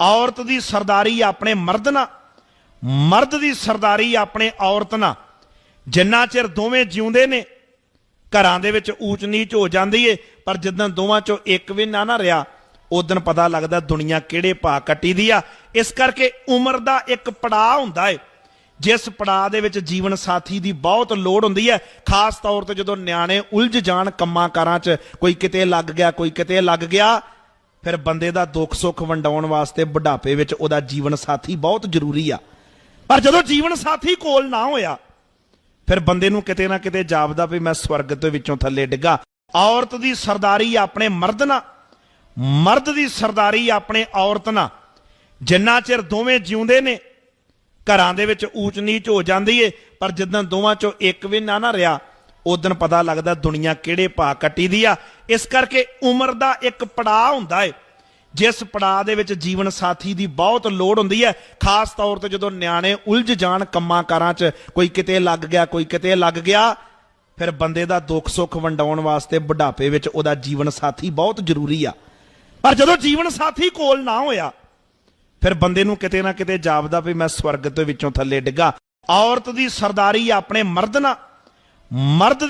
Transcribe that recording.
ਔਰਤ ਦੀ ਸਰਦਾਰੀ ਆਪਣੇ ਮਰਦ ਨਾਲ, ਮਰਦ ਦੀ ਸਰਦਾਰੀ ਆਪਣੇ ਔਰਤ ਨਾਲ। ਜਿੰਨਾ ਚਿਰ ਦੋਵੇਂ ਜਿਉਂਦੇ ਨੇ, ਘਰਾਂ ਦੇ ਵਿੱਚ ਊਚ ਨੀਚ ਹੋ ਜਾਂਦੀ ਏ, ਪਰ ਜਦੋਂ ਦੋਵਾਂ ਚੋਂ ਇੱਕ ਵੀ ਨਾ ਨਾ ਰਿਹਾ ਉਦੋਂ ਪਤਾ ਲੱਗਦਾ ਦੁਨੀਆ ਕਿਹੜੇ ਭਾ ਕੱਟੀ ਦੀ ਆ। ਇਸ ਕਰਕੇ ਉਮਰ ਦਾ ਇੱਕ ਪੜਾਅ ਹੁੰਦਾ ਏ, ਜਿਸ ਪੜਾਅ ਦੇ ਵਿੱਚ ਜੀਵਨ ਸਾਥੀ ਦੀ ਬਹੁਤ ਲੋੜ ਹੁੰਦੀ ਹੈ ਖਾਸ ਤੌਰ ਤੇ ਜਦੋਂ ਨਿਆਣੇ ਉਲਝ ਜਾਣ ਕੰਮਾਂ ਕਾਰਾਂ 'ਚ, ਕੋਈ ਕਿਤੇ ਲੱਗ ਗਿਆ, ਕੋਈ ਕਿਤੇ ਲੱਗ ਗਿਆ ਫਿਰ ਬੰਦੇ ਦਾ ਦੁੱਖ ਸੁੱਖ ਵੰਡਾਉਣ ਵਾਸਤੇ ਬੁਢਾਪੇ ਵਿੱਚ ਉਹਦਾ ਜੀਵਨ ਸਾਥੀ ਬਹੁਤ ਜ਼ਰੂਰੀ ਆ। ਪਰ ਜਦੋਂ ਜੀਵਨ ਸਾਥੀ ਕੋਲ ਨਾ ਹੋਇਆ, ਫਿਰ ਬੰਦੇ ਨੂੰ ਕਿਤੇ ਨਾ ਕਿਤੇ ਜਾਪਦਾ ਵੀ ਮੈਂ ਸਵਰਗ ਦੇ ਵਿੱਚੋਂ ਥੱਲੇ ਡਿੱਗਾ। ਔਰਤ ਦੀ ਸਰਦਾਰੀ ਆਪਣੇ ਮਰਦ ਨਾਲ, ਮਰਦ ਦੀ ਸਰਦਾਰੀ ਆਪਣੇ ਔਰਤ ਨਾਲ। ਜਿੰਨਾ ਚਿਰ ਦੋਵੇਂ ਜਿਉਂਦੇ ਨੇ, ਘਰਾਂ ਦੇ ਵਿੱਚ ਊਚ ਨੀਚ ਹੋ ਜਾਂਦੀ ਏ, ਪਰ ਜਦੋਂ ਦੋਵਾਂ ਚੋਂ ਇੱਕ ਵੀ ਨਾ ਨਾ ਰਿਹਾ ਉਦੋਂ ਪਤਾ ਲੱਗਦਾ ਦੁਨੀਆ ਕਿਹੜੇ ਭਾ ਕੱਟੀ ਦੀ ਆ। ਇਸ ਕਰਕੇ ਉਮਰ ਦਾ ਇੱਕ ਪੜਾਅ ਹੁੰਦਾ ਏ। ਜਿਸ ਪੜਾਅ ਦੇ ਵਿੱਚ ਜੀਵਨ ਸਾਥੀ ਦੀ ਬਹੁਤ ਲੋੜ ਹੁੰਦੀ ਹੈ ਖਾਸ ਤੌਰ ਤੇ ਜਦੋਂ ਨਿਆਣੇ ਉਲਝ ਜਾਣ ਕੰਮਾਂ ਕਾਰਾਂ 'ਚ, ਕੋਈ ਕਿਤੇ ਲੱਗ ਗਿਆ, ਕੋਈ ਕਿਤੇ ਲੱਗ ਗਿਆ, ਫਿਰ ਬੰਦੇ ਦਾ ਦੁੱਖ ਸੁੱਖ ਵੰਡਾਉਣ ਵਾਸਤੇ ਬੁਢਾਪੇ ਵਿੱਚ ਉਹਦਾ ਜੀਵਨ ਸਾਥੀ ਬਹੁਤ ਜ਼ਰੂਰੀ ਆ। ਪਰ ਜਦੋਂ ਜੀਵਨ ਸਾਥੀ ਕੋਲ ਨਾ ਹੋਇਆ, ਫਿਰ ਬੰਦੇ ਨੂੰ ਕਿਤੇ ਨਾ ਕਿਤੇ ਜਾਪਦਾ ਵੀ ਮੈਂ ਸਵਰਗ ਤੋਂ ਵਿੱਚੋਂ ਥੱਲੇ ਡਿੱਗਾ। ਔਰਤ ਦੀ ਸਰਦਾਰੀ ਆਪਣੇ ਮਰਦ ਨਾਲ। ਮਰਦ ਦੀ